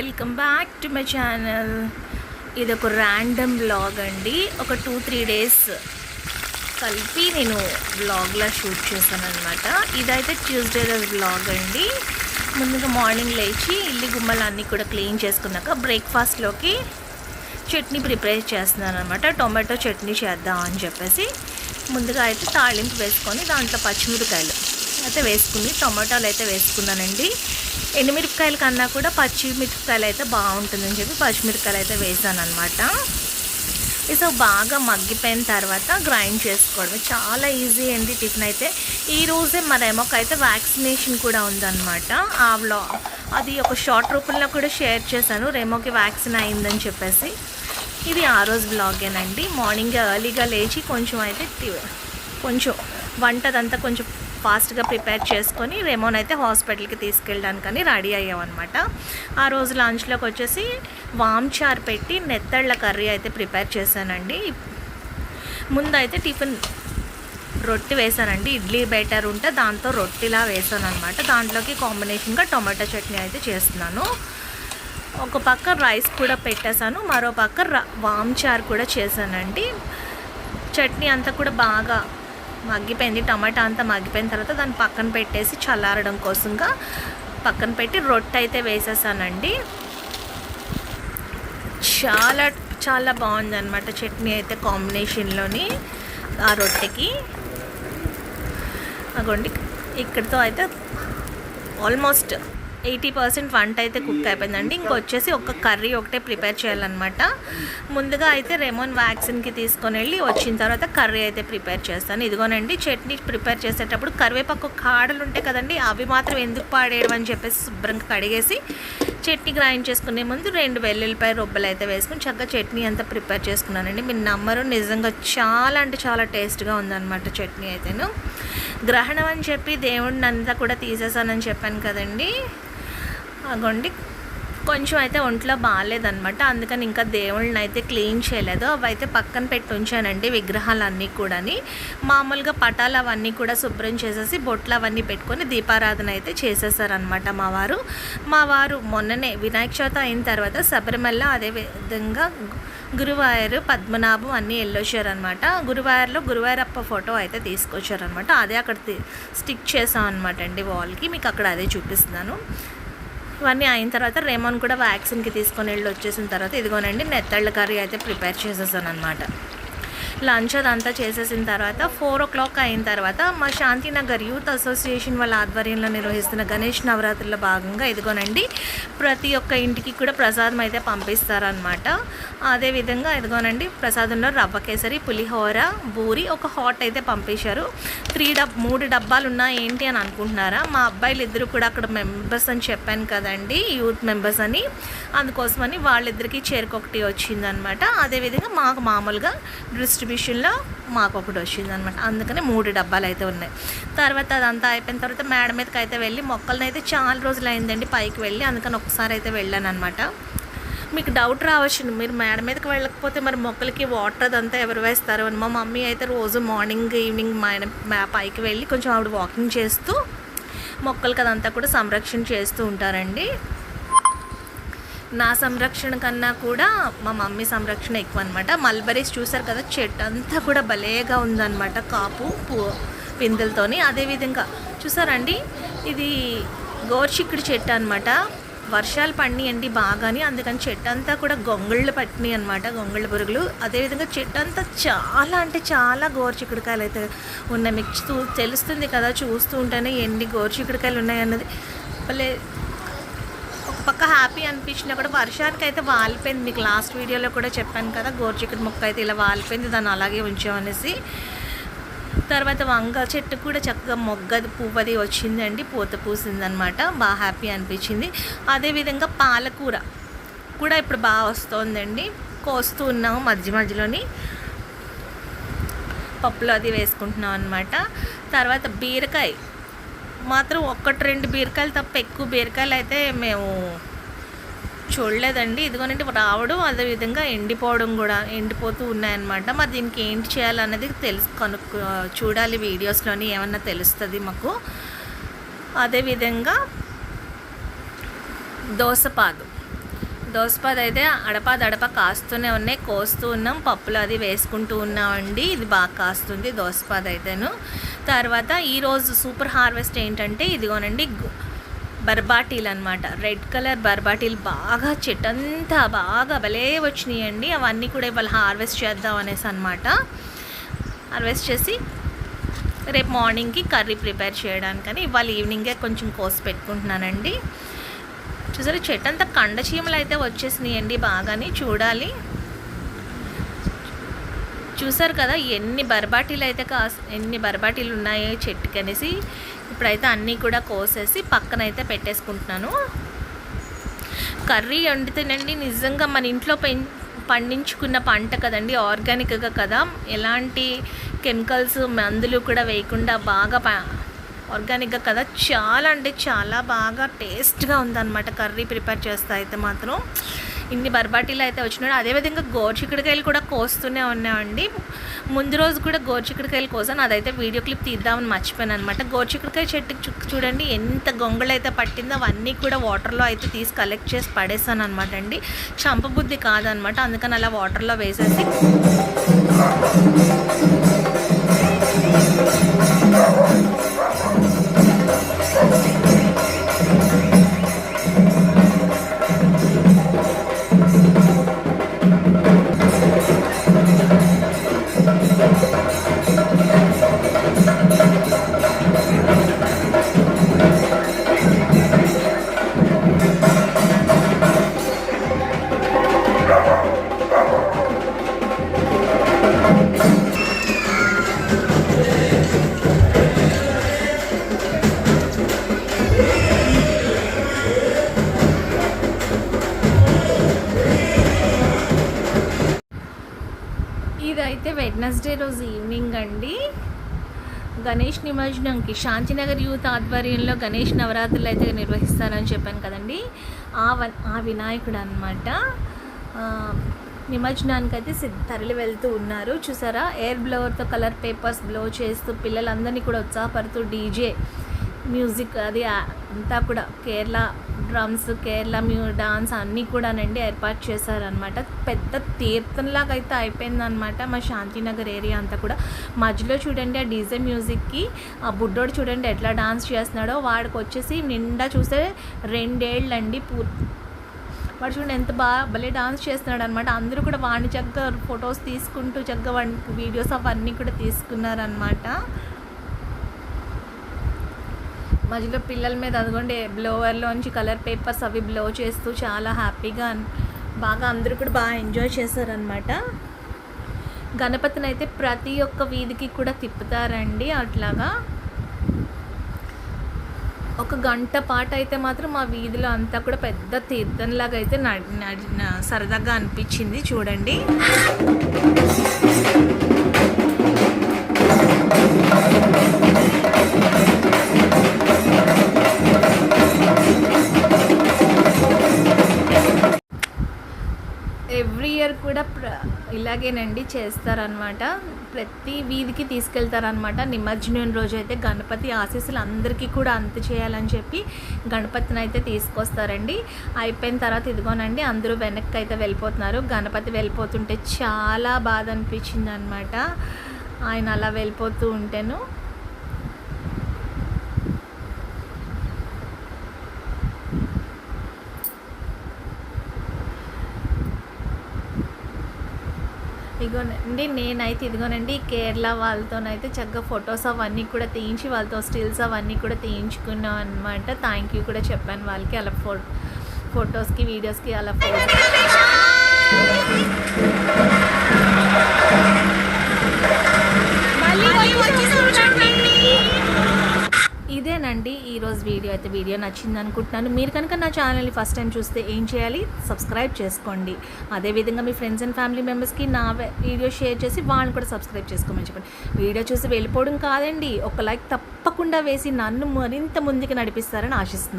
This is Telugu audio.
Welcome back to my channel. ఇది ఒక ర్యాండమ్ బ్లాగ్ అండి. ఒక టూ త్రీ డేస్ కలిపి నేను బ్లాగ్లా షూట్ చేశాను అనమాట ఇదైతే ట్యూస్డే రోజు బ్లాగ్ అండి. ముందుగా మార్నింగ్ లేచి ఇల్లు గుమ్మలు అన్నీ కూడా క్లీన్ చేసుకున్నాక బ్రేక్ఫాస్ట్లోకి చట్నీ ప్రిపేర్ చేస్తున్నాను అనమాట టొమాటో చట్నీ చేద్దాం అని చెప్పేసి. ముందుగా అయితే తాళింపు వేసుకొని దాంట్లో పచ్చిమిరకాయలు అయితే వేసుకుని టొమాటోలు అయితే వేసుకున్నానండి. ఎండుమిరపకాయల కన్నా కూడా పచ్చిమిరపకాయలు అయితే బాగుంటుందని చెప్పి పచ్చిమిరపకాయలు అయితే వేసాను అనమాట సో బాగా మగ్గిపోయిన తర్వాత గ్రైండ్ చేసుకోవడం చాలా ఈజీ అండి టిఫిన్ అయితే. ఈరోజే మన మా వ్యాక్సినేషన్ కూడా ఉందన్నమాట. ఆ వ్లా అది ఒక షార్ట్ రూపంలో కూడా షేర్ చేశాను. రెమోకి వ్యాక్సిన్ అయిందని చెప్పేసి. ఇది ఆ రోజు బ్లాగేనండి. మార్నింగ్ ఎర్లీగా లేచి కొంచెం అయితే టి- కొంచెం వంటదంతా కొంచెం ఫాస్ట్గా ప్రిపేర్ చేసుకొని రెమోన్ అయితే హాస్పిటల్కి తీసుకెళ్ళడానికని రెడీ అయ్యామన్నమాట. ఆ రోజు లంచ్లోకి వచ్చేసి వామ్ చార్ పెట్టి నెత్తళ్ళ కర్రీ అయితే ప్రిపేర్ చేశానండి. ముందైతే టిఫిన్ రొట్టె వేసానండి ఇడ్లీ బెటర్ ఉంటే దాంతో రొట్టెలా వేసాను అనమాట దాంట్లోకి కాంబినేషన్గా టొమాటో చట్నీ అయితే చేస్తున్నాను. ఒక పక్క రైస్ కూడా పెట్టేశాను. మరో పక్క ర- వామ్ చారు కూడా చేశానండి. చట్నీ అంతా కూడా బాగా మగ్గిపోయింది. టమాటా అంతా మగ్గిపోయిన తర్వాత దాన్ని పక్కన పెట్టేసి చల్లారడం కోసంగా పక్కన పెట్టి రొట్టె అయితే వేసేసానండి. చాలా చాలా బాగుంది అనమాట చట్నీ అయితే కాంబినేషన్లోని ఆ రొట్టెకి. అగోండి ఇక్కడితో అయితే ఆల్మోస్ట్ ఎయిటీ పర్సెంట్ వంట అయితే కుక్ అయిపోయిందండి. ఇంకొచ్చేసి ఒక కర్రీ ఒకటే ప్రిపేర్ చేయాలన్నమాట. ముందుగా అయితే రెమోన్ వ్యాక్సిన్కి తీసుకొని వెళ్ళి వచ్చిన తర్వాత కర్రీ అయితే ప్రిపేర్ చేస్తాను. ఇదిగోనండి చట్నీ ప్రిపేర్ చేసేటప్పుడు కరివేపాకు కాడలు ఉంటాయి కదండి అవి మాత్రం ఎందుకు పాడేయడం అని చెప్పేసి శుభ్రంగా కడిగేసి చట్నీ గ్రైండ్ చేసుకునే ముందు రెండు వెల్లుల్లిపాయ రొబ్బలు అయితే వేసుకుని చక్కగా చట్నీ అంతా ప్రిపేర్ చేసుకున్నానండి. మీరు నమ్మరు నిజంగా చాలా అంటే చాలా టేస్ట్గా ఉందన్నమాట చట్నీ అయితేను. గ్రహణం అని చెప్పి దేవుడిని అంతా కూడా తీసేసానని చెప్పాను కదండి. అగోండి కొంచెం అయితే ఒంట్లో బాగాలేదనమాట అందుకని ఇంకా దేవుళ్ళని అయితే క్లీన్ చేయలేదు. అవి అయితే పక్కన పెట్టి ఉంచానండి విగ్రహాలన్నీ కూడాని. మామూలుగా పటాలు అవన్నీ కూడా శుభ్రం చేసేసి బొట్లు అవన్నీ పెట్టుకొని దీపారాధన అయితే చేసేసారనమాట మా వారు. మా వారు మొన్ననే వినాయక చవితి అయిన తర్వాత శబరిమల అదే విధంగా గురువాయూరు పద్మనాభం అన్నీ వెళ్ళొచ్చారనమాట గురువాయూర్లో గురువాయూరప్ప ఫోటో అయితే తీసుకొచ్చారనమాట అదే అక్కడ స్టిక్ చేసాం అనమాట అండి వాల్కి. మీకు అక్కడ అదే చూపిస్తున్నాను. ఇవన్నీ అయిన తర్వాత రేమోన్ కూడా వ్యాక్సిన్కి తీసుకొని వెళ్ళి వచ్చేసిన తర్వాత ఇదిగోనండి నెత్తళ్ళ కర్రీ అయితే ప్రిపేర్ చేసేసాను అనమాట లంచ్ అదంతా చేసేసిన తర్వాత ఫోర్ ఓ క్లాక్ అయిన తర్వాత మా శాంతినగర్ యూత్ అసోసియేషన్ వాళ్ళ ఆధ్వర్యంలో నిర్వహిస్తున్న గణేష్ నవరాత్రిలో భాగంగా ఇదిగోనండి ప్రతి ఒక్క ఇంటికి కూడా ప్రసాదం అయితే పంపిస్తారనమాట అదేవిధంగా ఇదిగోనండి ప్రసాదంలో రవ్వ కేసరి పులిహోర బూరి ఒక హాట్ అయితే పంపించారు. త్రీ డబ్ మూడు డబ్బాలు ఉన్నా ఏంటి అని అనుకుంటున్నారా? మా అబ్బాయిలు ఇద్దరు కూడా అక్కడ మెంబర్స్ అని చెప్పాను కదండి యూత్ మెంబర్స్ అని. అందుకోసమని వాళ్ళిద్దరికీ చేరుకొకటి వచ్చిందనమాట అదేవిధంగా మాకు మామూలుగా డిస్ట్రిబ్యూషన్లో మాకు ఒకటి వచ్చింది అనమాట అందుకని మూడు డబ్బాలు అయితే ఉన్నాయి. తర్వాత అదంతా అయిపోయిన తర్వాత మేడ మీదకి అయితే వెళ్ళి మొక్కలను అయితే చాలా రోజులు అయిందండి పైకి వెళ్ళి అందుకని ఒకసారి అయితే వెళ్ళాను అనమాట మీకు డౌట్ రావచ్చు మీరు మేడ మీదకి వెళ్ళకపోతే మరి మొక్కలకి వాటర్ అదంతా ఎవరు వేస్తారు అని. మా మమ్మీ అయితే రోజు మార్నింగ్ ఈవినింగ్ మా పైకి వెళ్ళి కొంచెం ఆవిడ వాకింగ్ చేస్తూ మొక్కలకి అదంతా కూడా సంరక్షణ చేస్తూ ఉంటారండి. నా సంరక్షణ కన్నా కూడా మా మమ్మీ సంరక్షణ ఎక్కువ అనమాట మల్బరీస్ చూసారు కదా చెట్టు అంతా కూడా భలేగా ఉందన్నమాట కాపు పూ పిందులతోని. అదేవిధంగా చూసారండి ఇది గోర్చిక్కుడు చెట్టు అనమాట వర్షాలు పడినాయండి బాగాని అందుకని చెట్టు అంతా కూడా గొంగళ్ళు పట్టినాయి అనమాట గొంగళ్ళ పురుగులు. అదేవిధంగా చెట్టు అంతా చాలా అంటే చాలా గోర్చిక్కుడుకాయలు అయితే ఉన్నాయి. మీకు తెలుస్తుంది కదా చూస్తూ ఉంటేనే ఎన్ని గోర్చిక్కుడుకాయలు ఉన్నాయి అన్నది భలే హ్యాపీ అనిపించినా కూడా వర్షానికి అయితే వాలిపోయింది. మీకు లాస్ట్ వీడియోలో కూడా చెప్పాను కదా గోర్చిక్కుడు మొక్క అయితే ఇలా వాలిపోయింది దాన్ని అలాగే ఉంచామనేసి తర్వాత వంగ చెట్టు కూడా చక్కగా మొగ్గది పువ్వది వచ్చిందండి పూత పూసిందనమాట బాగా హ్యాపీ అనిపించింది. అదేవిధంగా పాలకూర కూడా ఇప్పుడు బాగా వస్తుందండి కోస్తూ ఉన్నాము మధ్య మధ్యలోని. పప్పులో అది వేసుకుంటున్నాం అనమాట తర్వాత బీరకాయ మాత్రం ఒక్కటి రెండు బీరకాయలు తప్ప ఎక్కువ బీరకాయలు అయితే మేము చూడలేదండి. ఇదిగోనంటే రావడం అదేవిధంగా ఎండిపోవడం కూడా ఎండిపోతూ ఉన్నాయన్నమాట. మరి దీనికి ఏంటి చేయాలన్నది తెలుసు కనుక్కు చూడాలి వీడియోస్లోని ఏమన్నా తెలుస్తుంది మాకు. అదేవిధంగా దోసపాదు. దోసపాదు అయితే అడపా దడప కాస్తూనే ఉన్నాయి కోస్తూ ఉన్నాం పప్పులు అది వేసుకుంటూ ఉన్నామండి. ఇది బాగా కాస్తుంది దోసపాదు అయితేను తర్వాత ఈరోజు సూపర్ హార్వెస్ట్ ఏంటంటే ఇదిగోనండి బర్బాటీలు అనమాట రెడ్ కలర్ బర్బాటీలు బాగా చెట్టంతా బాగా భలే వచ్చినాయండి. అవన్నీ కూడా ఇవాళ హార్వెస్ట్ చేద్దాం అనేసి అనమాట హార్వెస్ట్ చేసి రేపు మార్నింగ్కి కర్రీ ప్రిపేర్ చేయడానికని ఇవాళ ఈవినింగే కొంచెం కోసి పెట్టుకుంటున్నానండి. చూసారు చెట్టు అంతా కండ చీమలు అయితే వచ్చేసినాయండి బాగాని చూడాలి. చూసారు కదా ఎన్ని బర్బాటీలు అయితే కాస్ ఎన్ని బర్బాటీలు ఉన్నాయో చెట్టుకి అనేసి ఇప్పుడైతే అన్నీ కూడా కోసేసి పక్కన అయితే పెట్టేసుకుంటున్నాను. కర్రీ వండితేనండి నిజంగా మన ఇంట్లో పె పండించుకున్న పంట కదండి ఆర్గానిక్గా కదా. ఎలాంటి కెమికల్స్ మందులు కూడా వేయకుండా బాగా ప ఆర్గానిక్గా కదా. చాలా అంటే చాలా బాగా టేస్ట్గా ఉందన్నమాట కర్రీ ప్రిపేర్ చేస్తే అయితే మాత్రం. ఇన్ని బర్బాటీలు అయితే వచ్చినాడు అదేవిధంగా గోరుచిక్కుడుకాయలు కూడా కోస్తూనే ఉన్నామండి. ముందు రోజు కూడా గోరుచిక్కుడుకాయలు కోసాను. అదైతే వీడియో క్లిప్ తీద్దామని మర్చిపోయాను అనమాట గోరుచిక్కుడుకాయ చెట్టుకి చూడండి ఎంత గొంగళి అయితే పట్టిందో అవన్నీ కూడా వాటర్లో అయితే తీసి కలెక్ట్ చేసి పడేసాను అనమాట అండి. చంపబుద్ధి కాదనమాట అందుకని అలా వాటర్లో వేసేసి వెడ్నెస్డే రోజు ఈవినింగ్ అండి. గణేష్ నిమజ్జనంకి శాంతినగర్ యూత్ ఆధ్వర్యంలో గణేష్ నవరాత్రులు అయితే నిర్వహిస్తారని చెప్పాను కదండి. ఆ వ- ఆ వినాయకుడు అనమాట నిమజ్జనానికి అయితే సిద్ధ తరలి వెళ్తూ ఉన్నారు. చూసారా? ఎయిర్ బ్లోవర్తో కలర్ పేపర్స్ బ్లో చేస్తూ పిల్లలందరినీ కూడా ఉత్సాహపడుతూ డీజే మ్యూజిక్ అది అంతా కూడా కేరళ డ్రమ్స్ కేరళ మ్యూ డాన్స్ అన్నీ కూడానండి ఏర్పాటు చేశారనమాట పెద్ద తీర్థంలాగా అయితే అయిపోయిందనమాట మా శాంతినగర్ ఏరియా అంతా కూడా. మధ్యలో చూడండి ఆ డీజే మ్యూజిక్కి ఆ బుడ్డోడు చూడండి ఎట్లా డాన్స్ చేస్తున్నాడో వాడికి వచ్చేసి నిండా చూస్తే రెండేళ్ళండి పూర్తి వాడు చూడండి ఎంత బాగా భలే డాన్స్ చేస్తున్నాడు అనమాట అందరూ కూడా వాడిని చక్కగా ఫొటోస్ తీసుకుంటూ చక్కగా వాడి వీడియోస్ అవన్నీ కూడా తీసుకున్నారనమాట మధ్యలో పిల్లల మీద అదిగోండి బ్లోవర్లోంచి కలర్ పేపర్స్ అవి బ్లో చేస్తూ చాలా హ్యాపీగా బాగా అందరూ కూడా బాగా ఎంజాయ్ చేశారనమాట గణపతిని అయితే ప్రతి ఒక్క వీధికి కూడా తిప్పుతారండి అట్లాగా. ఒక గంట పాటు అయితే మాత్రం మా వీధిలో అంతా కూడా పెద్ద తీర్థంలాగా అయితే నడి- సరదాగా అనిపించింది చూడండి. దగ్గర కూడా ప్ర ఇలాగేనండి చేస్తారనమాట. ప్రతి వీధికి తీసుకెళ్తారనమాట. నిమజ్జనం రోజు అయితే గణపతి ఆశీస్సులు అందరికీ కూడా అంత చేయాలని చెప్పి గణపతిని అయితే తీసుకొస్తారండి. అయిపోయిన తర్వాత ఇదిగోనండి అందరూ వెనక్కి అయితే వెళ్ళిపోతున్నారు. గణపతి వెళ్ళిపోతుంటే చాలా బాధ అనిపించింది అనమాట ఆయన అలా వెళ్ళిపోతూ ఉంటేను. ఇదిగోనండి నేనైతే ఇదిగోనండి కేరళ వాళ్ళతోనైతే చక్కగా ఫొటోస్ అవన్నీ కూడా తీయించి వాళ్ళతో స్టిల్స్ అవన్నీ కూడా తీయించుకున్నాం అనమాట థ్యాంక్ యూ కూడా చెప్పాను వాళ్ళకి. అలా ఫో ఫొటోస్కి వీడియోస్కి అలా ఫోటో అండి ఈరోజు వీడియో అయితే వీడియో నచ్చింది అనుకుంటున్నాను. మీరు కనుక నా ఛానల్ని ఫస్ట్ టైం చూస్తే ఏం చేయాలి? సబ్స్క్రైబ్ చేసుకోండి. అదేవిధంగా మీ ఫ్రెండ్స్ అండ్ ఫ్యామిలీ మెంబర్స్కి నా వీడియో షేర్ చేసి వాళ్ళని కూడా సబ్స్క్రైబ్ చేసుకోమని చెప్పండి. వీడియో చూసి వెళ్ళిపోవడం కాదండి. ఒక లైక్ తప్పకుండా వేసి నన్ను మరింత ముందుకు నడిపిస్తారని ఆశిస్తున్నాను.